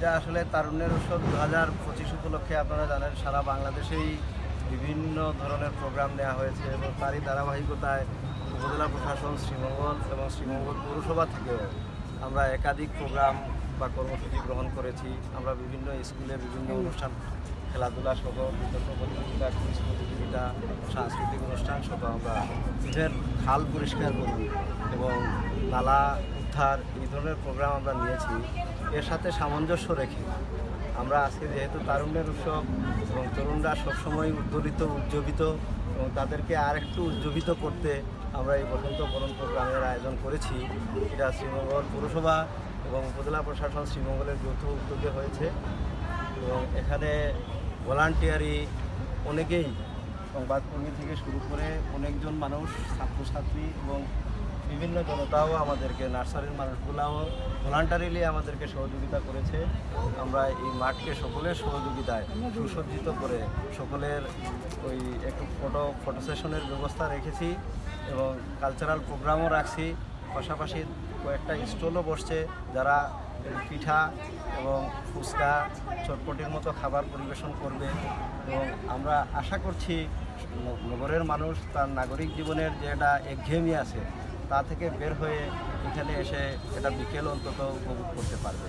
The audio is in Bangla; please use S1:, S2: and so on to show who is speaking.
S1: এটা আসলে তারুণ্যের উৎসব দু হাজার পঁচিশ উপলক্ষে আপনারা জানেন, সারা বাংলাদেশেই বিভিন্ন ধরনের প্রোগ্রাম নেওয়া হয়েছে এবং তারই ধারাবাহিকতায় উপজেলা প্রশাসন, শ্রীমঙ্গল এবং শ্রীমঙ্গল পৌরসভা থেকেও আমরা একাধিক প্রোগ্রাম বা কর্মসূচি গ্রহণ করেছি। আমরা বিভিন্ন স্কুলে বিভিন্ন অনুষ্ঠান, খেলাধুলা সহ বিতর্ক প্রতিযোগিতা কুইজ প্রতিযোগিতা, সাংস্কৃতিক অনুষ্ঠান সহ আমরা ঈদের খাল পরিষ্কার করি এবং নালা উদ্ধার এই ধরনের প্রোগ্রাম আমরা নিয়েছি। এর সাথে সামঞ্জস্য রেখে আমরা আজকে যেহেতু তারুণ্যের উৎসব এবং তরুণরা সবসময় উদ্দোলিত উজ্জীবিত এবং তাদেরকে আর একটু উজ্জীবিত করতে আমরা এই বসন্ত বরণ প্রোগ্রামের আয়োজন করেছি। এটা শ্রীমঙ্গল পৌরসভা এবং উপজেলা প্রশাসন শ্রীমঙ্গলের যৌথ উদ্যোগে হয়েছে। এবং এখানে ভলান্টিয়ারি অনেকেই সংবাদকর্মী থেকে শুরু করে অনেকজন মানুষ, ছাত্রছাত্রী এবং বিভিন্ন জনতাও আমাদেরকে নার্সারির মানুষগুলাও ভলান্টারিলি আমাদেরকে সহযোগিতা করেছে। আমরা এই মাঠকে সকলের সহযোগিতায় সুসজ্জিত করে সকলের ওই একটু ফটো ফটো সেশনের ব্যবস্থা রেখেছি এবং কালচারাল প্রোগ্রামও রাখছি। পাশাপাশি কয়েকটা স্টলও বসছে যারা পিঠা এবং ফুচকা, চটপটির মতো খাবার পরিবেশন করবে এবং আমরা আশা করছি নগরের মানুষ, তার নাগরিক জীবনের যে একটা একঘেয়েমি আছে তা থেকে বের হয়ে এখানে এসে এটা বিকেল অন্তত উপভোগ করতে পারবে।